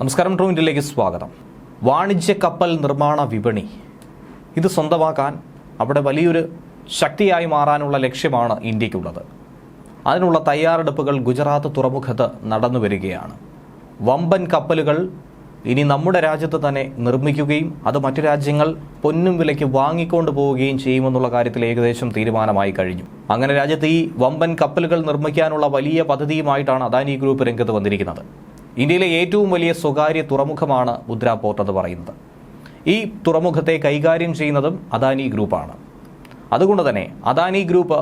നമസ്കാരം ട്രൂ ഇന്ത്യയിലേക്ക് സ്വാഗതം. വാണിജ്യ കപ്പൽ നിർമ്മാണ വിപണി. ഇത് സ്വന്തമാക്കാൻ അവിടെ വലിയൊരു ശക്തിയായി മാറാനുള്ള ലക്ഷ്യമാണ് ഇന്ത്യക്കുള്ളത് അതിനുള്ള തയ്യാറെടുപ്പുകൾ ഗുജറാത്ത് തുറമുഖത്ത് നടന്നു വരികയാണ്. വമ്പൻ കപ്പലുകൾ ഇനി നമ്മുടെ രാജ്യത്ത് തന്നെ നിർമ്മിക്കുകയും അത് മറ്റു രാജ്യങ്ങൾ പൊന്നും വിലയ്ക്ക് വാങ്ങിക്കൊണ്ട് പോവുകയും ചെയ്യുമെന്നുള്ള കാര്യത്തിൽ ഏകദേശം തീരുമാനമായി കഴിഞ്ഞു. അങ്ങനെ രാജ്യത്ത് ഈ വമ്പൻ കപ്പലുകൾ നിർമ്മിക്കാനുള്ള വലിയ പദ്ധതിയുമായിട്ടാണ് അദാനി ഗ്രൂപ്പ് രംഗത്ത് വന്നിരിക്കുന്നത്. ഇന്ത്യയിലെ ഏറ്റവും വലിയ സ്വകാര്യ തുറമുഖമാണ് മുദ്ര പോർട്ട് എന്ന് പറയുന്നത്. ഈ തുറമുഖത്തെ കൈകാര്യം ചെയ്യുന്നതും അദാനി ഗ്രൂപ്പാണ്. അതുകൊണ്ട് തന്നെ അദാനി ഗ്രൂപ്പ്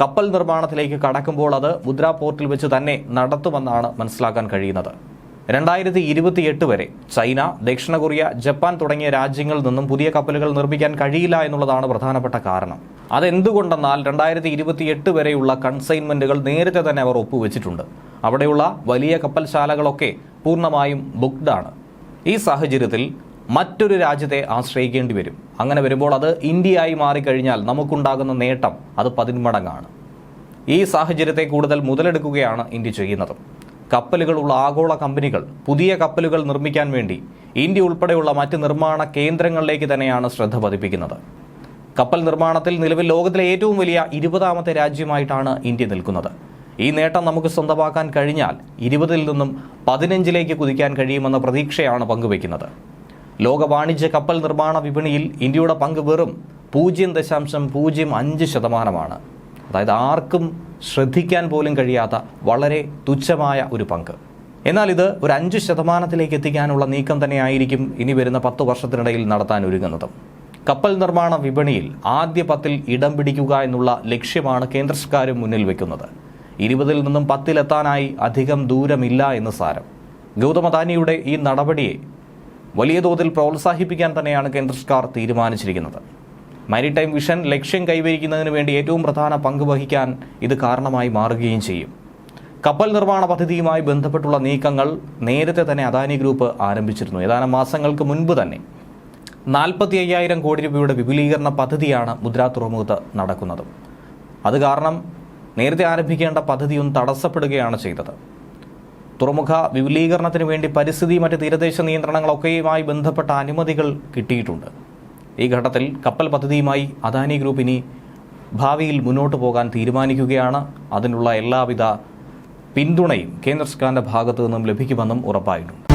കപ്പൽ നിർമ്മാണത്തിലേക്ക് കടക്കുമ്പോൾ അത് മുദ്ര പോർട്ടിൽ വെച്ച് തന്നെ നടത്തുമെന്നാണ് മനസ്സിലാക്കാൻ കഴിയുന്നത്. രണ്ടായിരത്തി ഇരുപത്തിയെട്ട് വരെ ചൈന ദക്ഷിണ കൊറിയ ജപ്പാൻ തുടങ്ങിയ രാജ്യങ്ങളിൽ നിന്നും പുതിയ കപ്പലുകൾ നിർമ്മിക്കാൻ കഴിയില്ല എന്നുള്ളതാണ് പ്രധാനപ്പെട്ട കാരണം. അതെന്തുകൊണ്ടെന്നാൽ രണ്ടായിരത്തി ഇരുപത്തിയെട്ട് വരെയുള്ള കൺസൈൻമെന്റുകൾ നേരത്തെ തന്നെ അവർ ഒപ്പുവെച്ചിട്ടുണ്ട്. അവിടെയുള്ള വലിയ കപ്പൽശാലകളൊക്കെ പൂർണമായും ബുക്ക്ഡ് ആണ് ഈ സാഹചര്യത്തിൽ മറ്റൊരു രാജ്യത്തെ ആശ്രയിക്കേണ്ടി വരും. അങ്ങനെ വരുമ്പോൾ അത് ഇന്ത്യയായി മാറിക്കഴിഞ്ഞാൽ നമുക്കുണ്ടാകുന്ന നേട്ടം അത് പതിന്മടങ്ങാണ്. ഈ സാഹചര്യത്തെ കൂടുതൽ മുതലെടുക്കുകയാണ് ഇന്ത്യ ചെയ്യുന്നത്. കപ്പലുകളുള്ള ആഗോള കമ്പനികൾ പുതിയ കപ്പലുകൾ നിർമ്മിക്കാൻ വേണ്ടി ഇന്ത്യ ഉൾപ്പെടെയുള്ള മറ്റ് നിർമ്മാണ കേന്ദ്രങ്ങളിലേക്ക് തന്നെയാണ് ശ്രദ്ധ പതിപ്പിക്കുന്നത്. കപ്പൽ നിർമ്മാണത്തിൽ നിലവിൽ ലോകത്തിലെ ഏറ്റവും വലിയ ഇരുപതാമത്തെ രാജ്യമായിട്ടാണ് ഇന്ത്യ നിൽക്കുന്നത്. ഈ നേട്ടം നമുക്ക് സ്വന്തമാക്കാൻ കഴിഞ്ഞാൽ ഇരുപതിൽ നിന്നും പതിനഞ്ചിലേക്ക് കുതിക്കാൻ കഴിയുമെന്ന പ്രതീക്ഷയാണ് പങ്കുവയ്ക്കുന്നത്. ലോക വാണിജ്യ കപ്പൽ നിർമ്മാണ വിപണിയിൽ ഇന്ത്യയുടെ പങ്ക് വെറും പൂജ്യം ദശാംശം പൂജ്യം അഞ്ച് ശതമാനമാണ്. അതായത് ആർക്കും ശ്രദ്ധിക്കാൻ പോലും കഴിയാത്ത വളരെ തുച്ഛമായ ഒരു പങ്ക്. എന്നാൽ ഇത് ഒരു അഞ്ച് ശതമാനത്തിലേക്ക് എത്തിക്കാനുള്ള നീക്കം തന്നെയായിരിക്കും ഇനി വരുന്ന പത്ത് വർഷത്തിനിടയിൽ നടത്താൻ ഒരുങ്ങുന്നത്. കപ്പൽ നിർമ്മാണ വിപണിയിൽ ആദ്യ പത്തിൽ ഇടം പിടിക്കുക എന്നുള്ള ലക്ഷ്യമാണ് കേന്ദ്ര സർക്കാരും മുന്നിൽ വെക്കുന്നത്. ഇരുപതിൽ നിന്നും പത്തിലെത്താനായി അധികം ദൂരമില്ല എന്ന് സാരം. ഗൗതമ അദാനിയുടെ ഈ നടപടിയെ വലിയ തോതിൽ പ്രോത്സാഹിപ്പിക്കാൻ തന്നെയാണ് കേന്ദ്ര സർക്കാർ തീരുമാനിച്ചിരിക്കുന്നത്. മാരിടൈം വിഷൻ ലക്ഷ്യം കൈവരിക്കുന്നതിന് വേണ്ടി ഏറ്റവും പ്രധാന പങ്ക് വഹിക്കാൻ ഇത് കാരണമായി മാറുകയും ചെയ്യും. കപ്പൽ നിർമ്മാണ പദ്ധതിയുമായി ബന്ധപ്പെട്ടുള്ള നീക്കങ്ങൾ നേരത്തെ തന്നെ അദാനി ഗ്രൂപ്പ് ആരംഭിച്ചിരുന്നു. ഏതാനും മാസങ്ങൾക്ക് മുൻപ് തന്നെ നാൽപ്പത്തി അയ്യായിരം കോടി രൂപയുടെ വിപുലീകരണ പദ്ധതിയാണ് മുദ്രാ തുറമുഖത്ത് നടക്കുന്നത്. അത് കാരണം നേരത്തെ ആരംഭിക്കേണ്ട പദ്ധതിയും തടസ്സപ്പെടുകയാണ് ചെയ്തത്. തുറമുഖ വിപുലീകരണത്തിന് വേണ്ടി പരിസ്ഥിതി മറ്റ് തീരദേശ നിയന്ത്രണങ്ങളൊക്കെയുമായി ബന്ധപ്പെട്ട അനുമതികൾ കിട്ടിയിട്ടുണ്ട്. ഈ ഘട്ടത്തിൽ കപ്പൽ പദ്ധതിയുമായി അദാനി ഗ്രൂപ്പ് ഇനി ഭാവിയിൽ മുന്നോട്ട് പോകാൻ തീരുമാനിക്കുകയാണ്. അതിനുള്ള എല്ലാവിധ പിന്തുണയും കേന്ദ്ര സർക്കാരിന്റെ ഭാഗത്തു നിന്നും ലഭിക്കുമെന്നും ഉറപ്പായിട്ടുണ്ട്.